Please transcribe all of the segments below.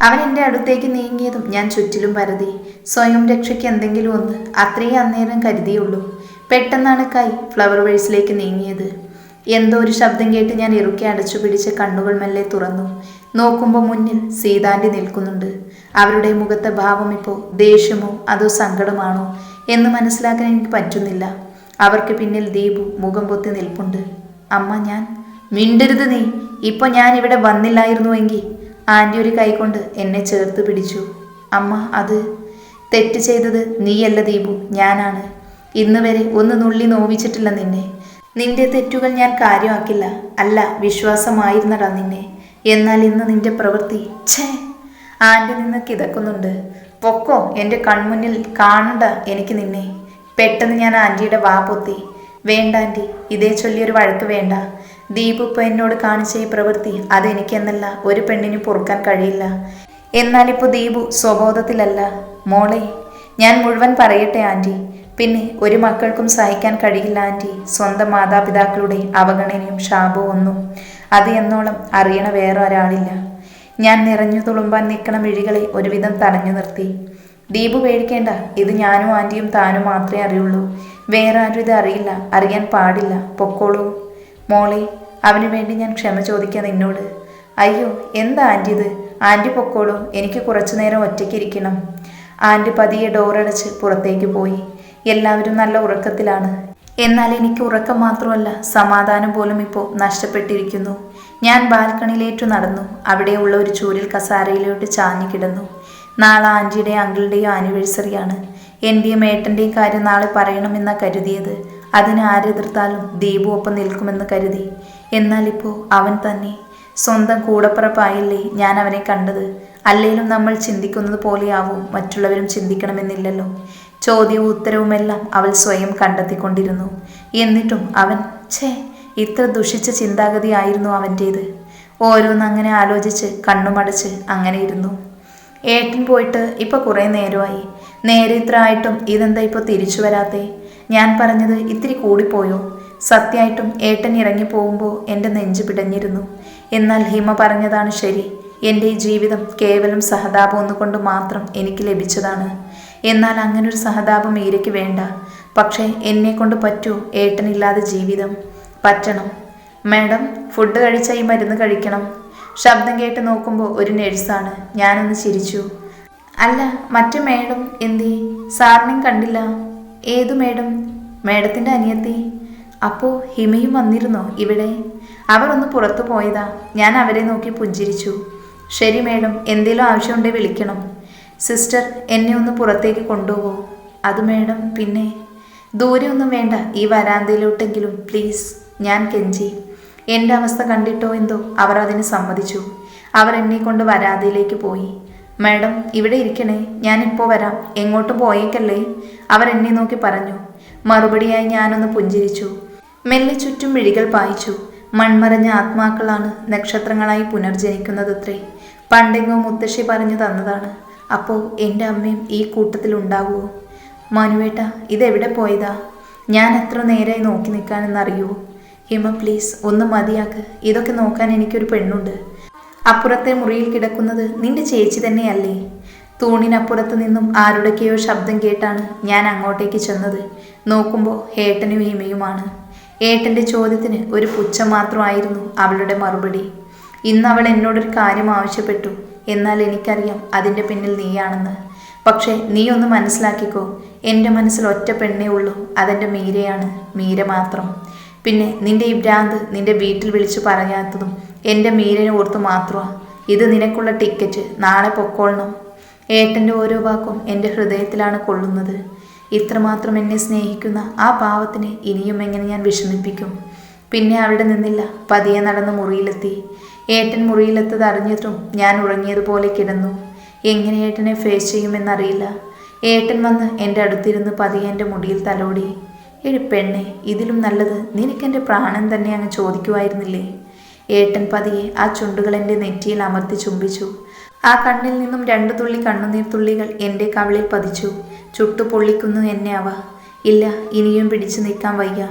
അവൻ എന്റെ അടുത്തേക്ക് നീങ്ങിയതും ഞാൻ ചുറ്റിലും പരതി. സ്വയം രക്ഷയ്ക്ക് എന്തെങ്കിലും ഒന്ന് അത്രയും അന്നേരം കരുതിയുള്ളൂ. പെട്ടെന്നാണ് കൈ ഫ്ലവർ വേഴ്സിലേക്ക് നീങ്ങിയത്. എന്തോ ഒരു ശബ്ദം കേട്ട് ഞാൻ ഇറുക്കി അടച്ചു പിടിച്ച് കണ്ണുകൾ മെല്ലെ തുറന്നു. നോക്കുമ്പോൾ മുന്നിൽ സീതാന്റി നിൽക്കുന്നുണ്ട്. അവരുടെ മുഖത്തെ ഭാവം ഇപ്പോൾ ദേഷ്യമോ അതോ സങ്കടമാണോ എന്ന് മനസ്സിലാക്കാൻ എനിക്ക് പറ്റുന്നില്ല. അവർക്ക് പിന്നിൽ ദീപു മുഖം പൊത്തി നിൽപ്പുണ്ട്. അമ്മ ഞാൻ? മിണ്ടരുത് നീ. ഇപ്പൊ ഞാൻ ഇവിടെ വന്നില്ലായിരുന്നുവെങ്കിൽ ആന്റി ഒരു കൈകൊണ്ട് എന്നെ ചേർത്ത് പിടിച്ചു. അമ്മ അത് തെറ്റ് ചെയ്തത് നീയല്ല ദീപു ഞാനാണ്. ഇന്ന് വരെ ഒന്ന് നുള്ളി നോവിച്ചിട്ടില്ല നിന്നെ. നിന്റെ തെറ്റുകൾ ഞാൻ കാര്യമാക്കില്ല. അല്ല വിശ്വാസമായിരുന്നടാ നിന്നെ. എന്നാൽ ഇന്ന് നിന്റെ പ്രവൃത്തി ഛേ! ആന്റെ നിന്ന് കിതക്കുന്നുണ്ട്. പൊക്കോ എന്റെ കൺമുന്നിൽ കാണണ്ട എനിക്ക് നിന്നെ. പെട്ടെന്ന് ഞാൻ ആന്റിയുടെ വാ പൊത്തി. വേണ്ട ആന്റി ഇതേ ചൊല്ലിയൊരു വഴക്ക് വേണ്ട. ദീപു ഇപ്പൊ എന്നോട് കാണിച്ച ഈ പ്രവൃത്തി അതെനിക്കെന്നല്ല ഒരു പെണ്ണിന് പൊറുക്കാൻ കഴിയില്ല. എന്നാലിപ്പോൾ ദീപു സ്വബോധത്തിലല്ല. മോളെ ഞാൻ മുഴുവൻ പറയട്ടെ ആന്റി പിന്നെ ഒരു മക്കൾക്കും സഹിക്കാൻ കഴിയില്ല ആന്റി സ്വന്തം മാതാപിതാക്കളുടെ അവഗണനയും ശാപവും ഒന്നും അത് എന്നോളം അറിയണ വേറെ ഒരാളില്ല. ഞാൻ നിറഞ്ഞു തുളുമ്പാൻ നിൽക്കണ മിഴികളെ ഒരുവിധം തടഞ്ഞു നിർത്തി. ദീപു പേടിക്കേണ്ട ഇത് ഞാനും ആന്റിയും താനും മാത്രമേ അറിയുള്ളൂ. വേറെ ആരും ഇത് അറിയില്ല അറിയാൻ പാടില്ല. പൊക്കോളൂ. മോളെ അവന് വേണ്ടി ഞാൻ ക്ഷമ ചോദിക്കാൻ നിന്നോട്. അയ്യോ എന്താ ആന്റി ഇത്? ആന്റി പൊക്കോളൂ എനിക്ക് കുറച്ചു നേരം ഒറ്റയ്ക്കിരിക്കണം ആന്റി പതിയെ ഡോറടച്ച് പുറത്തേക്ക് പോയി. എല്ലാവരും നല്ല ഉറക്കത്തിലാണ്. എന്നാൽ എനിക്ക് ഉറക്കം മാത്രമല്ല സമാധാനം പോലും ഇപ്പോൾ നഷ്ടപ്പെട്ടിരിക്കുന്നു. ഞാൻ ബാൽക്കണിയിലേറ്റു നടന്നു. അവിടെയുള്ള ഒരു ചൂരിൽ കസാരയിലോട്ട് ചാഞ്ഞു കിടന്നു. നാളെ ആന്റിയുടെയും അങ്കിളുടെയും ആനിവേഴ്സറിയാണ് എന്റെയും ഏട്ടന്റെയും കാര്യം നാളെ പറയണമെന്നാണ് കരുതിയത്. അതിന് ആരെതിർത്താലും ദീപു ഒപ്പം നിൽക്കുമെന്ന് കരുതി. എന്നാൽ ഇപ്പോൾ അവൻ തന്നെ സ്വന്തം കൂടപ്പുറപ്പായില്ലേ ഞാൻ അവനെ കണ്ടത്? അല്ലെങ്കിലും നമ്മൾ ചിന്തിക്കുന്നത് പോലെയാവും മറ്റുള്ളവരും ചിന്തിക്കണമെന്നില്ലല്ലോ. ചോദ്യവും ഉത്തരവുമെല്ലാം അവൾ സ്വയം കണ്ടെത്തിക്കൊണ്ടിരുന്നു. എന്നിട്ടും അവൻ ഛേ ഇത്ര ദുഷിച്ച ചിന്താഗതിയായിരുന്നു അവന്റേത്. ഓരോന്ന് അങ്ങനെ ആലോചിച്ച് കണ്ണുമടച്ച് അങ്ങനെ ഇരുന്നു. ഏട്ടൻ പോയിട്ട് ഇപ്പൊ കുറേ നേരമായി. നേരെ ഇത്ര ആയിട്ടും ഇതെന്താ ഇപ്പോൾ തിരിച്ചു വരാത്തേ? ഞാൻ പറഞ്ഞത് ഇത്തിരി കൂടിപ്പോയോ? സത്യമായിട്ടും ഏട്ടൻ ഇറങ്ങിപ്പോകുമ്പോൾ എന്റെ നെഞ്ച് പിടഞ്ഞിരുന്നു. എന്നാൽ ഹിമ പറഞ്ഞതാണ് ശരി. എന്റെ ഈ ജീവിതം കേവലം സഹതാപം ഒന്നുകൊണ്ട് മാത്രം എനിക്ക് ലഭിച്ചതാണ്. എന്നാൽ അങ്ങനൊരു സഹതാപം ഈരയ്ക്ക് വേണ്ട. പക്ഷേ എന്നെക്കൊണ്ട് പറ്റൂ ഏട്ടനില്ലാതെ ജീവിതം. പറ്റണം. മാഡം ഫുഡ് കഴിച്ച ഈ മരുന്ന് കഴിക്കണം. ശബ്ദം കേട്ട് നോക്കുമ്പോൾ ഒരു നഴ്സാണ്. ഞാനൊന്ന് ചിരിച്ചു. അല്ല മറ്റു മേഡം എന്തി? സാറിനെയും കണ്ടില്ല. ഏതു മേഡം? മേഡത്തിന്റെ അനിയത്തി. അപ്പോൾ ഹിമയും വന്നിരുന്നോ ഇവിടെ? അവർ ഒന്ന് പുറത്തു പോയതാ. ഞാൻ അവരെ നോക്കി പുഞ്ചിരിച്ചു. ശരി മേഡം എന്തേലും ആവശ്യമുണ്ടെങ്കിൽ വിളിക്കണം. സിസ്റ്റർ എന്നെ ഒന്ന് പുറത്തേക്ക് കൊണ്ടുപോകൂ. അത് മേഡം പിന്നെ? ദൂരെ ഒന്നും വേണ്ട. ഈ വരാന്തയിലോട്ടെങ്കിലും പ്ലീസ്. ഞാൻ കെഞ്ചി. എന്റെ അവസ്ഥ കണ്ടിട്ടോ എന്തോ? അവർ അതിന് സമ്മതിച്ചു. അവർ എന്നെ കൊണ്ട് വരാന്തയിലേക്ക് പോയി. മാഡം ഇവിടെ ഇരിക്കണേ. ഞാനിപ്പോൾ വരാം. എങ്ങോട്ട് പോയേക്കല്ലേ. അവർ എന്നെ നോക്കി പറഞ്ഞു. മറുപടിയായി ഞാനൊന്ന് പുഞ്ചിരിച്ചു. മെല്ലെ ചുറ്റും വിഴികൾ പായിച്ചു. മൺമറഞ്ഞ ആത്മാക്കളാണ് നക്ഷത്രങ്ങളായി പുനർജനിക്കുന്നതത്രേ. പണ്ടെങ്ങോ മുത്തശ്ശി പറഞ്ഞു തന്നതാണ്. അപ്പോൾ എന്റെ അമ്മയും ഈ കൂട്ടത്തിൽ ഉണ്ടാവുമോ മനുവേട്ട ഇതെവിടെ പോയതാ? ഞാൻ എത്ര നേരായി നോക്കി നിൽക്കാനെന്നറിയുമോ ഹിമ പ്ലീസ് ഒന്ന് മതിയാക്ക്. ഇതൊക്കെ നോക്കാൻ എനിക്കൊരു പെണ്ണുണ്ട്. അപ്പുറത്തെ മുറിയിൽ കിടക്കുന്നത് നിന്റെ ചേച്ചി തന്നെയല്ലേ? തൂണിനപ്പുറത്ത് നിന്നും ആരുടെക്കെയോ ശബ്ദം കേട്ടാണ് ഞാൻ അങ്ങോട്ടേക്ക് ചെന്നത്. നോക്കുമ്പോൾ ഏട്ടനും ഹിമയുമാണ് ഏട്ടന്റെ ചോദ്യത്തിന് ഒരു പുച്ഛം മാത്രമായിരുന്നു അവളുടെ മറുപടി. ഇന്ന് അവൾ എന്നോടൊരു കാര്യം ആവശ്യപ്പെട്ടു. എന്നാൽ എനിക്കറിയാം അതിന്റെ പിന്നിൽ നീയാണെന്ന്. പക്ഷേ നീ ഒന്ന് മനസ്സിലാക്കിക്കോ എന്റെ മനസ്സിൽ ഒറ്റ പെണ്ണേ ഉള്ളൂ അതെന്റെ മീരയാണ് മീര മാത്രം. പിന്നെ നിന്റെ ഈ ഭ്രാന്ത് നിന്റെ വീട്ടിൽ വിളിച്ചു പറയാത്തതും എന്റെ മീനിനെ ഓർത്ത് മാത്രമാണ് ഇത് നിനക്കുള്ള ടിക്കറ്റ് നാളെ പൊക്കോളണം. ഏട്ടന്റെ ഓരോ വാക്കും എന്റെ ഹൃദയത്തിലാണ് കൊള്ളുന്നത്. ഇത്രമാത്രം എന്നെ സ്നേഹിക്കുന്ന ആ പാവത്തിനെ ഇനിയും എങ്ങനെ ഞാൻ വിഷമിപ്പിക്കും? പിന്നെ അവിടെ നിന്നില്ല. പതിയെ നടന്ന് മുറിയിലെത്തി. ഏട്ടൻ മുറിയിലെത്തത് അറിഞ്ഞിട്ടും ഞാൻ ഉറങ്ങിയതുപോലെ കിടന്നു. എങ്ങനെ ഏട്ടനെ ഫേസ് ചെയ്യുമെന്നറിയില്ല. ഏട്ടൻ വന്ന് എന്റെ അടുത്തിരുന്ന് പതിയെ എന്റെ മുടിയിൽ തലോടി. എടി പെണ്ണെ ഇതിലും നല്ലത് നിനക്കെന്റെ പ്രാണൻ തന്നെ അങ്ങ് ചോദിക്കുമായിരുന്നില്ലേ ഏട്ടൻ പതിയെ ആ ചുണ്ടുകൾ എന്റെ നെറ്റിയിൽ അമർത്തി ചുംബിച്ചു. ആ കണ്ണിൽ നിന്നും രണ്ടു തുള്ളി കണ്ണുനീർ തുള്ളികൾ എന്റെ കവിളിൽ പതിച്ചു. ചുട്ടു പൊള്ളിക്കുന്നു എന്നെ അവ. ഇല്ല ഇനിയും പിടിച്ചു നിൽക്കാൻ വയ്യ.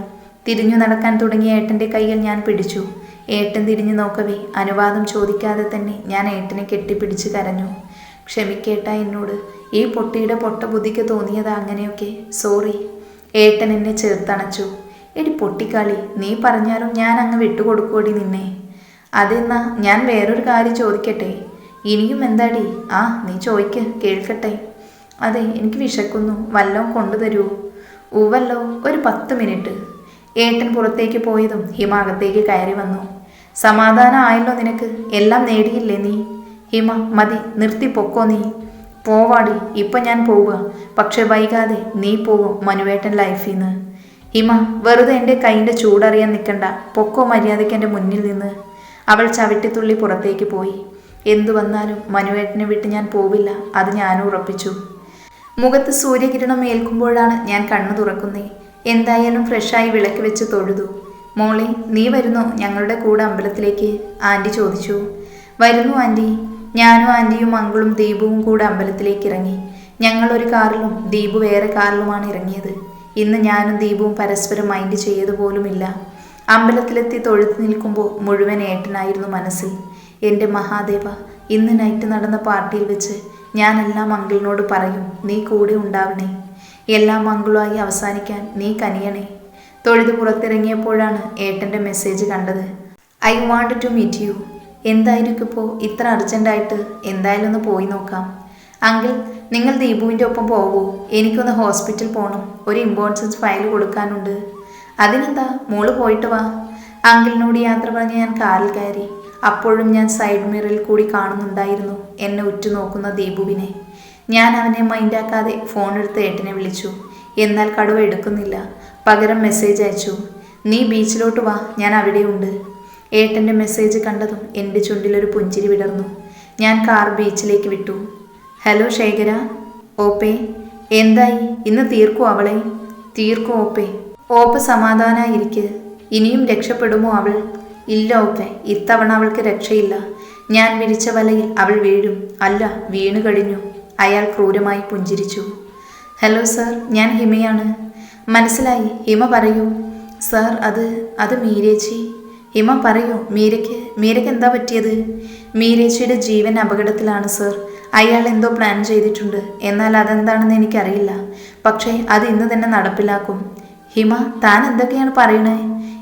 തിരിഞ്ഞു നടക്കാൻ തുടങ്ങിയ ഏട്ടന്റെ കയ്യിൽ ഞാൻ പിടിച്ചു. ഏട്ടൻ തിരിഞ്ഞു നോക്കവേ അനുവാദം ചോദിക്കാതെ തന്നെ ഞാൻ ഏട്ടനെ കെട്ടിപ്പിടിച്ച് കരഞ്ഞു. ക്ഷമിക്കേട്ട എന്നോട്. ഈ പൊട്ടിയുടെ പൊട്ട ബുദ്ധിക്ക് തോന്നിയത് അങ്ങനെയൊക്കെ. സോറി. ഏട്ടൻ എന്നെ ചേർത്തണച്ചു. എടി പൊട്ടിക്കാളി നീ പറഞ്ഞാലും ഞാൻ അങ്ങ് വിട്ടുകൊടുക്കൂടി നിന്നെ. അതെന്നാ ഞാൻ വേറൊരു കാര്യം ചോദിക്കട്ടെ? ഇനിയും എന്താടി? ആ നീ ചോദിക്ക് കേൾക്കട്ടെ. അതെ എനിക്ക് വിശക്കുന്നു. വല്ലതും കൊണ്ടുതരുമോ ഉവല്ലോ ഒരു പത്ത് മിനിറ്റ്. ഏട്ടൻ പുറത്തേക്ക് പോയതും ഹിമ അകത്തേക്ക് കയറി വന്നു. സമാധാനം ആയല്ലോ നിനക്ക്? എല്ലാം നേടിയില്ലേ നീ? ഹിമ മതി നിർത്തി പൊക്കോ നീ. പോവാടി ഇപ്പം ഞാൻ പോവുക. പക്ഷെ വൈകാതെ നീ പോവും മനുവേട്ടൻ ലൈഫിൽ നിന്ന് ഹിമ വെറുതെ എന്റെ കൈയിന്റെ ചൂടറിയാൻ നിൽക്കണ്ട പൊക്കോ മര്യാദയ്ക്ക് എന്റെ മുന്നിൽ നിന്ന്. അവൾ ചവിട്ടിത്തുള്ളി പുറത്തേക്ക് പോയി. എന്തു വന്നാലും മനുവേട്ടനെ വിട്ട് ഞാൻ പോവില്ല അത് ഞാനും ഉറപ്പിച്ചു. മുഖത്ത് സൂര്യകിരണം ഏൽക്കുമ്പോഴാണ് ഞാൻ കണ്ണു തുറക്കുന്നേ. എന്തായാലും ഫ്രഷായി വിളക്ക് വെച്ച് തൊഴുതു. മോളെ നീ വരുന്നോ? ഞങ്ങളുടെ കൂടെ അമ്പലത്തിലേക്ക് ആന്റി ചോദിച്ചു. വരുന്നു ആന്റി ഞാനും ആന്റിയും മംഗളും ദീപുവും കൂടെ അമ്പലത്തിലേക്ക് ഇറങ്ങി. ഞങ്ങൾ ഒരു കാറിലും ദീപു വേറെ കാറിലുമാണ് ഇറങ്ങിയത്. ഇന്ന് ഞാനും ദീപുവും പരസ്പരം മൈൻഡ് ചെയ്തതുപോലുമില്ല. അമ്പലത്തിലെത്തി തൊഴുത്ത് നിൽക്കുമ്പോൾ മുഴുവൻ ഏട്ടനായിരുന്നു മനസ്സിൽ. എന്റെ മഹാദേവ ഇന്ന് നൈറ്റ് നടന്ന പാർട്ടിയിൽ വെച്ച് ഞാൻ എല്ലാം പറയും നീ കൂടെ ഉണ്ടാവണേ. എല്ലാം മംഗളുമായി അവസാനിക്കാൻ നീ കനിയണേ തൊഴുത് പുറത്തിറങ്ങിയപ്പോഴാണ് ഏട്ടന്റെ മെസ്സേജ് കണ്ടത്. I want to meet you എന്തായിരിക്കും ഇപ്പോൾ ഇത്ര അർജന്റായിട്ട് എന്തായാലും ഒന്ന് പോയി നോക്കാം. അങ്കിൾ നിങ്ങൾ ദീപുവിന്റെ ഒപ്പം പോകൂ. എനിക്കൊന്ന് ഹോസ്പിറ്റൽ പോകണം ഒരു ഇമ്പോർട്ടൻസ് ഫയൽ കൊടുക്കാനുണ്ട്. അതിനെന്താ? മോൾ പോയിട്ട് വാ. അങ്കിളിനോട് യാത്ര പറഞ്ഞ് ഞാൻ കാറിൽ കയറി. അപ്പോഴും ഞാൻ സൈഡ് മിററിൽ കൂടി കാണുന്നുണ്ടായിരുന്നു എന്നെ ഉറ്റുനോക്കുന്ന ദീപുവിനെ ഞാൻ അവനെ മൈൻഡാക്കാതെ ഫോൺ എടുത്ത് ഏട്ടനെ വിളിച്ചു. എന്നാൽ കടുവ എടുക്കുന്നില്ല. പകരം മെസ്സേജ് അയച്ചു. നീ ബീച്ചിലോട്ട് വാ. ഞാൻ അവിടെയുണ്ട്. ഏട്ടന്റെ മെസ്സേജ് കണ്ടതും എന്റെ ചുണ്ടിലൊരു പുഞ്ചിരി വിടർന്നു. ഞാൻ കാർ ബീച്ചിലേക്ക് വിട്ടു. ഹലോ ശേഖര. ഓപ്പേ. എന്തായി? ഇന്ന് തീർക്കൂ അവളെ? തീർക്കൂ ഓപ്പേ. ഓപ്പ് സമാധാനായിരിക്കെ. ഇനിയും രക്ഷപ്പെടുമോ അവൾ? ഇല്ല ഓപ്പെ ഇത്തവണ അവൾക്ക് രക്ഷയില്ല. ഞാൻ വിരിച്ച വലയിൽ അവൾ വീഴും. അല്ല വീണു കഴിഞ്ഞു. അയാൾ ക്രൂരമായി പുഞ്ചിരിച്ചു. ഹലോ സർ ഞാൻ ഹിമയാണ്. മനസ്സിലായി. ഹിമ പറയൂ. സർ അത് അത് മീരേച്ചി. ഹിമ പറയൂ മീരയ്ക്ക് മീരയ്ക്ക് എന്താ പറ്റിയത്? മീരേച്ചിയുടെ ജീവൻ അപകടത്തിലാണ് സർ. അയാൾ എന്തോ പ്ലാൻ ചെയ്തിട്ടുണ്ട്. എന്നാൽ അതെന്താണെന്ന് എനിക്കറിയില്ല. പക്ഷേ അത് ഇന്ന് തന്നെ നടപ്പിലാക്കും. ഹിമ താൻ എന്തൊക്കെയാണ് പറയണേ?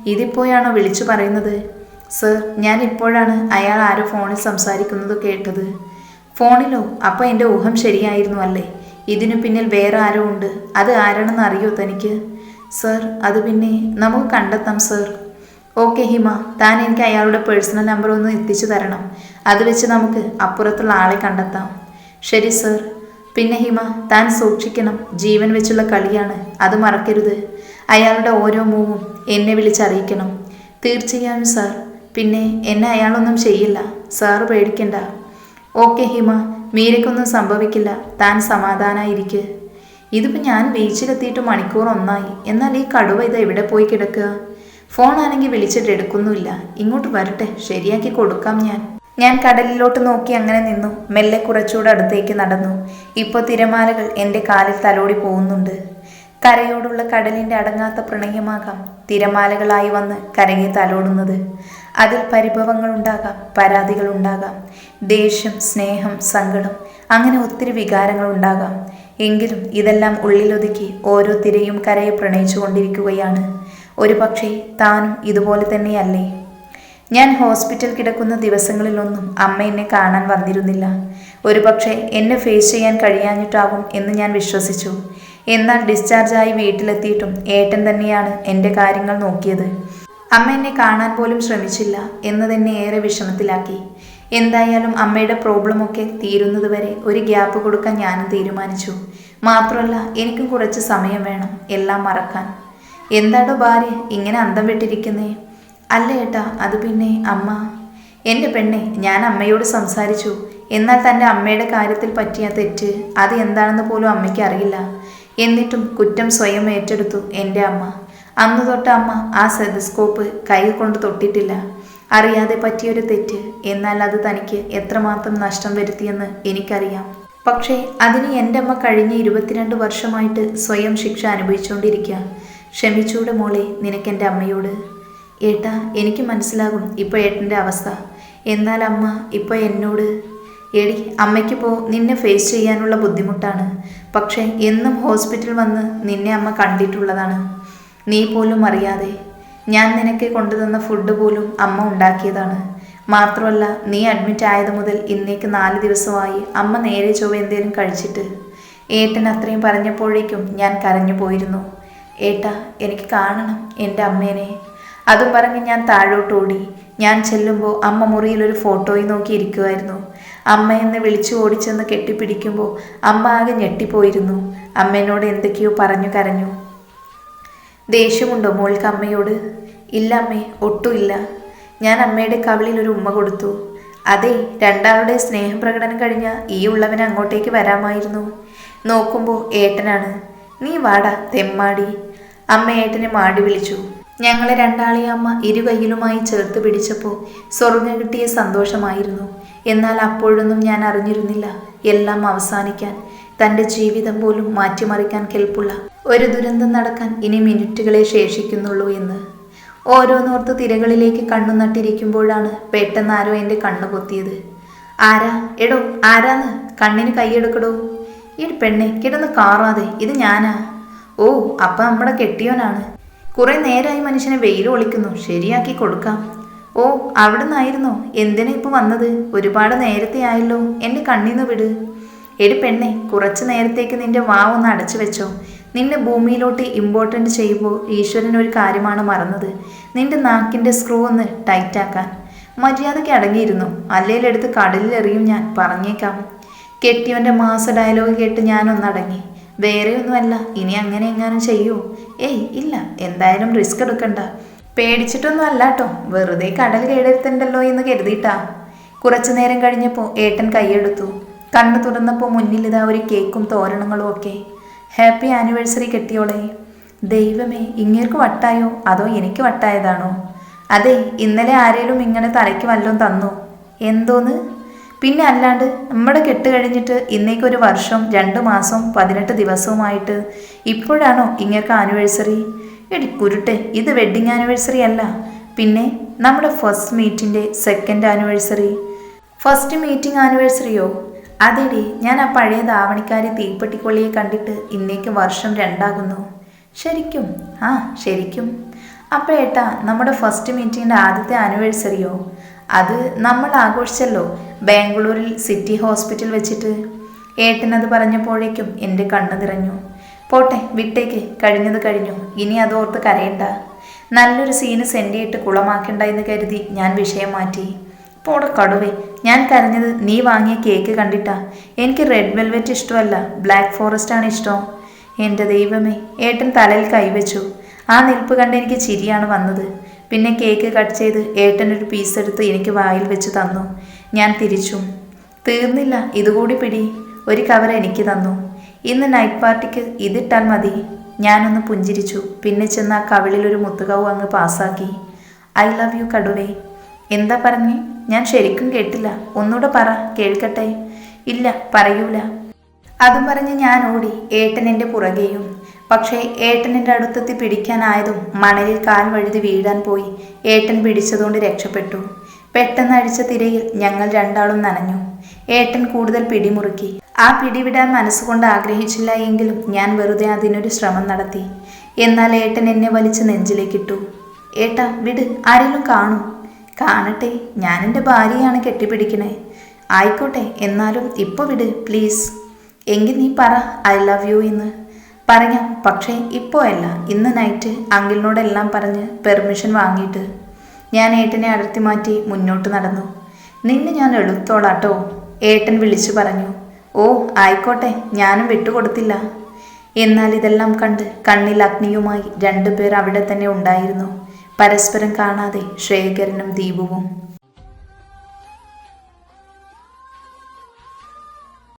ഇതിപ്പോഴാണോ വിളിച്ചു പറയുന്നത്? സർ ഞാൻ ഇപ്പോഴാണ് അയാൾ ആരോ ഫോണിൽ സംസാരിക്കുന്നത് കേട്ടത്. ഫോണിലോ? അപ്പോൾ എന്റെ ഊഹം ശരിയായിരുന്നു അല്ലേ? ഇതിനു പിന്നിൽ വേറെ ആരോ ഉണ്ട്. അത് ആരാണെന്ന് അറിയോ തനിക്ക്? സർ അത് പിന്നെ നമുക്ക് കണ്ടെത്താം സർ. ഓക്കെ ഹിമ. താൻ എനിക്ക് അയാളുടെ പേഴ്സണൽ നമ്പർ ഒന്ന് എത്തിച്ചു തരണം. അത് വെച്ച് നമുക്ക് അപ്പുറത്തുള്ള ആളെ കണ്ടെത്താം. ശരി സർ. പിന്നെ ഹിമ താൻ സൂക്ഷിക്കണം. ജീവൻ വെച്ചുള്ള കളിയാണ്. അത് മറക്കരുത്. അയാളുടെ ഓരോ മൂവും എന്നെ വിളിച്ചറിയിക്കണം. തീർച്ചയായും സാർ. പിന്നെ എന്നെ അയാളൊന്നും ചെയ്യില്ല. സാർ പേടിക്കണ്ട. ഓക്കെ ഹിമ. മീരയ്ക്കൊന്നും സംഭവിക്കില്ല. താൻ സമാധാനായിരിക്ക്. ഇതിപ്പോൾ ഞാൻ ബീച്ചിലെത്തിയിട്ട് മണിക്കൂർ ഒന്നായി. എന്നാൽ ഈ കടുവ ഇത് എവിടെ പോയി കിടക്കുക? ഫോണാണെങ്കിൽ വിളിച്ചിട്ട് എടുക്കുന്നുമില്ല. ഇങ്ങോട്ട് വരട്ടെ. ശരിയാക്കി കൊടുക്കാം ഞാൻ. ഞാൻ കടലിലോട്ട് നോക്കി അങ്ങനെ നിന്നു. മെല്ലെ കുറച്ചുകൂടെ അടുത്തേക്ക് നടന്നു. ഇപ്പോൾ തിരമാലകൾ എന്റെ കാലിൽ തലോടി പോകുന്നുണ്ട്. കരയോടുള്ള കടലിന്റെ അടങ്ങാത്ത പ്രണയമാകാം തിരമാലകളായി വന്ന് കരയെ തലോടുന്നത്. അതിൽ പരിഭവങ്ങളുണ്ടാകാം പരാതികളുണ്ടാകാം ദേഷ്യം സ്നേഹം സങ്കടം അങ്ങനെ ഒത്തിരി വികാരങ്ങളുണ്ടാകാം എങ്കിലും ഇതെല്ലാം ഉള്ളിലൊതുക്കി ഓരോ തിരയും കരയെ പ്രണയിച്ചു കൊണ്ടിരിക്കുകയാണ് ഒരു പക്ഷേ താനും ഇതുപോലെ തന്നെയല്ലേ? ഞാൻ ഹോസ്പിറ്റൽ കിടക്കുന്ന ദിവസങ്ങളിലൊന്നും അമ്മ എന്നെ കാണാൻ വന്നിരുന്നില്ല. ഒരുപക്ഷെ എന്നെ ഫേസ് ചെയ്യാൻ കഴിയാഞ്ഞിട്ടാകും എന്ന് ഞാൻ വിശ്വസിച്ചു. എന്നാൽ ഡിസ്ചാർജായി വീട്ടിലെത്തിയിട്ടും ഏട്ടൻ തന്നെയാണ് എന്റെ കാര്യങ്ങൾ നോക്കിയത്. അമ്മ എന്നെ കാണാൻ പോലും ശ്രമിച്ചില്ല എന്ന് തന്നെ ഏറെ വിഷമത്തിലാക്കി. എന്തായാലും അമ്മയുടെ പ്രോബ്ലമൊക്കെ തീരുന്നതുവരെ ഒരു ഗ്യാപ്പ് കൊടുക്കാൻ ഞാനും തീരുമാനിച്ചു. മാത്രമല്ല എനിക്കും കുറച്ച് സമയം വേണം എല്ലാം മറക്കാൻ. എന്താടോ ഭാര്യ ഇങ്ങനെ അന്തം വിട്ടിരിക്കുന്നേ? അല്ല ഏട്ടാ അത് പിന്നെ അമ്മ. എന്റെ പെണ്ണെ ഞാൻ അമ്മയോട് സംസാരിച്ചു. എന്നാൽ തന്റെ അമ്മയുടെ കാര്യത്തിൽ പറ്റിയ തെറ്റ് അത് എന്താണെന്ന് പോലും അമ്മയ്ക്ക് അറിയില്ല. എന്നിട്ടും കുറ്റം സ്വയം ഏറ്റെടുത്തു എന്റെ അമ്മ. അന്ന് തൊട്ട് അമ്മ ആ സെതസ്കോപ്പ് കൈ കൊണ്ട് തൊട്ടിട്ടില്ല. അറിയാതെ പറ്റിയൊരു തെറ്റ് എന്നാൽ അത് തനിക്ക് എത്രമാത്രം നഷ്ടം വരുത്തിയെന്ന് എനിക്കറിയാം. പക്ഷേ അതിന് എന്റെ അമ്മ കഴിഞ്ഞ ഇരുപത്തിരണ്ട് വർഷമായിട്ട് സ്വയം ശിക്ഷ അനുഭവിച്ചുകൊണ്ടിരിക്കുക ക്ഷമിച്ചൂടെ മോളെ നിനക്കെന്റെ അമ്മയോട്. ഏട്ടാ എനിക്ക് മനസ്സിലാകും ഇപ്പോൾ ഏട്ടന്റെ അവസ്ഥ. എന്നാൽ അമ്മ ഇപ്പോൾ എന്നോട് എടി പോ നിന്നെ ഫേസ് ചെയ്യാനുള്ള ബുദ്ധിമുട്ടാണ്. പക്ഷേ എന്നും ഹോസ്പിറ്റൽ വന്ന് നിന്നെ അമ്മ കണ്ടിട്ടുള്ളതാണ്. നീ പോലും അറിയാതെ. ഞാൻ നിനക്ക് കൊണ്ടുതന്ന ഫുഡ് പോലും അമ്മ ഉണ്ടാക്കിയതാണ്. മാത്രമല്ല നീ അഡ്മിറ്റ് ആയത് മുതൽ ഇന്നേക്ക് നാല് ദിവസമായി അമ്മ നേരെ ചൊവ്വ എന്തേലും കഴിച്ചിട്ട്. ഏട്ടൻ അത്രയും പറഞ്ഞപ്പോഴേക്കും ഞാൻ കരഞ്ഞു പോയിരുന്നു. ഏട്ടാ എനിക്ക് കാണണം എന്റെ അമ്മേനെ. അതും പറഞ്ഞ് ഞാൻ താഴോട്ടോടി ഞാൻ ചെല്ലുമ്പോൾ അമ്മ മുറിയിൽ ഒരു ഫോട്ടോയിൽ നോക്കി ഇരിക്കുമായിരുന്നു അമ്മയെന്ന് വിളിച്ചു ഓടിച്ചെന്ന് കെട്ടിപ്പിടിക്കുമ്പോൾ അമ്മ ആകെ ഞെട്ടിപ്പോയിരുന്നു. അമ്മേനോട് എന്തൊക്കെയോ പറഞ്ഞു കരഞ്ഞു. ദേഷ്യമുണ്ടോ മോൾക്ക് അമ്മയോട്? ഇല്ല അമ്മേ ഒട്ടുമില്ല ഞാൻ അമ്മയുടെ കവിളിൽ ഒരു ഉമ്മ കൊടുത്തു. അതെ രണ്ടാളുടെ സ്നേഹപ്രകടനം കഴിഞ്ഞ ഈ ഉള്ളവൻ അങ്ങോട്ടേക്ക് വരാമായിരുന്നു. നോക്കുമ്പോൾ ഏട്ടനാണ്. നീ വാടാ തെമ്മാടി. അമ്മ ഏട്ടനെ മാടി വിളിച്ചു. ഞങ്ങളെ രണ്ടാളെ അമ്മ ഇരുകൈയിലുമായി ചേർത്ത് പിടിച്ചപ്പോൾ സ്വർഗം കിട്ടിയ സന്തോഷമായിരുന്നു. എന്നാൽ അപ്പോഴൊന്നും ഞാൻ അറിഞ്ഞിരുന്നില്ല എല്ലാം അവസാനിക്കാൻ തന്റെ ജീവിതം പോലും മാറ്റിമറിക്കാൻ കെൽപ്പുള്ള ഒരു ദുരന്തം നടക്കാൻ ഇനി മിനിറ്റുകളെ ശേഷിക്കുന്നുള്ളൂ എന്ന്. ഓരോന്നോർത്ത് തിരകളിലേക്ക് കണ്ണു നട്ടിരിക്കുമ്പോഴാണ് പെട്ടെന്ന് ആരോ എന്റെ കണ്ണു പൊത്തിയത്. ആരാ? എടോ ആരാന്ന്? കണ്ണിന് കൈയെടുക്കടോ ഈ പെണ്ണെ കിടന്ന് കാറാതെ. ഇത് ഞാനാ? ഓ അപ്പം നമ്മുടെ കെട്ടിയോനാണ്. കുറെ നേരമായി മനുഷ്യനെ വെയിൽ ഒളിക്കുന്നു. ശരിയാക്കി കൊടുക്കാം. ഓ അവിടെ നിന്നായിരുന്നോ എന്തിനാ ഇപ്പൊ വന്നത്? ഒരുപാട് നേരത്തെ ആയല്ലോ. എന്റെ കണ്ണീന്ന് വിട്. എടി പെണ്ണെ കുറച്ച് നേരത്തേക്ക് നിന്റെ വാവ് ഒന്ന് അടച്ചു വെച്ചോ. നിന്നെ ഭൂമിയിലോട്ട് ഇമ്പോർട്ടന്റ് ചെയ്യുമ്പോൾ ഈശ്വരൻ ഒരു കാര്യമാണ് മറന്നത്. നിന്റെ നാക്കിന്റെ സ്ക്രൂ ഒന്ന് ടൈറ്റാക്കാൻ. മര്യാദയ്ക്ക് അടങ്ങിയിരുന്നു? അല്ലേലെടുത്ത് കടലിലെറിയും ഞാൻ. പറഞ്ഞേക്കാം. കെട്ടിയവന്റെ മാസ ഡയലോഗ് കേട്ട് ഞാനൊന്നടങ്ങി. വേറെ ഒന്നുമല്ല ഇനി അങ്ങനെ എങ്ങാനും ചെയ്യൂ. ഏയ് ഇല്ല. എന്തായാലും റിസ്ക് എടുക്കണ്ട. പേടിച്ചിട്ടൊന്നും അല്ല കേട്ടോ. വെറുതെ കടൽ കേടരുത്തണ്ടല്ലോ എന്ന് കരുതിയിട്ടാ. കുറച്ചു നേരം കഴിഞ്ഞപ്പോൾ ഏട്ടൻ കൈയെടുത്തു. കണ്ണു തുറന്നപ്പോൾ മുന്നിൽ ഇതാ ഒരു കേക്കും തോരണങ്ങളും ഒക്കെ. ഹാപ്പി ആനിവേഴ്സറി കെട്ടിയോളെ. ദൈവമേ ഇങ്ങേർക്ക് വട്ടായോ? അതോ എനിക്ക് വട്ടായതാണോ? അതെ ഇന്നലെ ആരേലും ഇങ്ങനെ തലയ്ക്ക് വല്ലതും തന്നു? എന്തോന്ന്? പിന്നെ അല്ലാണ്ട് നമ്മുടെ കെട്ട് കഴിഞ്ഞിട്ട് ഇന്നേക്കൊരു വർഷം രണ്ട് മാസം പതിനെട്ട് ദിവസവുമായിട്ട് ഇപ്പോഴാണോ ഇങ്ങേർക്ക് ആനിവേഴ്സറി? എടി കുരുട്ടെ ഇത് വെഡ്ഡിങ് ആനിവേഴ്സറി അല്ല. പിന്നെ നമ്മുടെ ഫസ്റ്റ് മീറ്റിന്റെ സെക്കൻഡ് ആനിവേഴ്സറി. ഫസ്റ്റ് മീറ്റിംഗ് ആനിവേഴ്സറിയോ? അതെടി ഞാൻ ആ പഴയ ധാവണിക്കാരി തീപ്പെട്ടിക്കൊള്ളിയെ കണ്ടിട്ട് ഇന്നേക്ക് വർഷം രണ്ടാകുന്നു. ശരിക്കും? ആ ശരിക്കും. അപ്പോൾ ഏട്ടാ നമ്മുടെ ഫസ്റ്റ് മീറ്റിങ്ങിന്റെ ആദ്യത്തെ ആനിവേഴ്സറിയോ? അത് നമ്മൾ ആഘോഷിച്ചല്ലോ. ബാംഗ്ലൂരിൽ സിറ്റി ഹോസ്പിറ്റൽ വെച്ചിട്ട്. ഏട്ടനത് പറഞ്ഞപ്പോഴേക്കും എന്റെ കണ്ണ് നിറഞ്ഞു. പോട്ടെ വിട്ടേക്ക്. കഴിഞ്ഞത് കഴിഞ്ഞു. ഇനി അതോർത്ത് കരയണ്ട. നല്ലൊരു സീന് ചെയ്തിട്ട് കുളമാക്കണ്ട എന്ന് കരുതി ഞാൻ വിഷയം മാറ്റി. പോടെ കടുവേ ഞാൻ കരഞ്ഞത് നീ വാങ്ങിയ കേക്ക് കണ്ടിട്ടാ. എനിക്ക് റെഡ് വെൽവെറ്റ് ഇഷ്ടമല്ല. ബ്ലാക്ക് ഫോറസ്റ്റ് ആണ് ഇഷ്ടം. എന്റെ ദൈവമേ ഏട്ടൻ തലയിൽ കൈവച്ചു. ആ നിൽപ്പ് കണ്ട് എനിക്ക് ചിരിയാണ് വന്നത്. പിന്നെ കേക്ക് കട്ട് ചെയ്ത് ഏട്ടൻ ഒരു പീസ് എടുത്ത് എനിക്ക് വായിൽ വെച്ച് തന്നു. ഞാൻ തിരിച്ചു. തീർന്നില്ല ഇതുകൂടി പിടി. ഒരു കവർ എനിക്ക് തന്നു. ഇന്ന് നൈറ്റ് പാർട്ടിക്ക് ഇതിട്ടാൽ മതി. ഞാനൊന്ന് പുഞ്ചിരിച്ചു. പിന്നെ ചെന്ന് ആ കവിളിലൊരു മുത്തുകവ് അങ്ങ് പാസ്സാക്കി. ഐ ലവ് യു കടുവേ. എന്താ പറഞ്ഞേ? ഞാൻ ശരിക്കും കേട്ടില്ല. ഒന്നുകൂടെ പറ കേൾക്കട്ടെ? ഇല്ല പറയൂല. അതും പറഞ്ഞ് ഞാൻ ഓടി ഏട്ടൻ എന്റെ പുറകെയും. പക്ഷേ ഏട്ടനിന്റെ അടുത്തെത്തി പിടിക്കാനായതും മണലിൽ കാൽ വഴുതി വീഴാൻ പോയി. ഏട്ടൻ പിടിച്ചതുകൊണ്ട് രക്ഷപ്പെട്ടു. പെട്ടെന്ന് അടിച്ച തിരയിൽ ഞങ്ങൾ രണ്ടാളും നനഞ്ഞു. ഏട്ടൻ കൂടുതൽ പിടിമുറുക്കി. ആ പിടിവിടാൻ മനസ്സുകൊണ്ട് ആഗ്രഹിച്ചില്ല എങ്കിലും ഞാൻ വെറുതെ അതിനൊരു ശ്രമം നടത്തി. എന്നാൽ ഏട്ടൻ എന്നെ വലിച്ച് നെഞ്ചിലേക്കിട്ടു. ഏട്ടാ വിട് ആരെങ്കിലും കാണും. കാണട്ടെ ഞാൻ എന്റെ ഭാര്യയാണ് കെട്ടിപ്പിടിക്കണേ. ആയിക്കോട്ടെ എന്നാലും ഇപ്പോൾ വിട് പ്ലീസ്. എങ്കിൽ നീ പറ ഐ ലവ് യു എന്ന്. പറയാം പക്ഷേ ഇപ്പോൾ അല്ല. ഇന്ന് നൈറ്റ് അങ്കിളിനോടെല്ലാം പറഞ്ഞ് പെർമിഷൻ വാങ്ങിയിട്ട് ഞാൻ ഏട്ടനെ അടർത്തി മാറ്റി മുന്നോട്ട് നടന്നു. നിന്നെ ഞാൻ എളുത്തോളാട്ടോ ഏട്ടൻ വിളിച്ചു പറഞ്ഞു. ഓ ആയിക്കോട്ടെ ഞാനും വിട്ടുകൊടുത്തില്ല. എന്നാൽ ഇതെല്ലാം കണ്ട് കണ്ണിൽ അഗ്നിയുമായി രണ്ടുപേർ അവിടെ തന്നെ ഉണ്ടായിരുന്നു. പരസ്പരം കാണാതെ ശേഖരനും ദീപുവും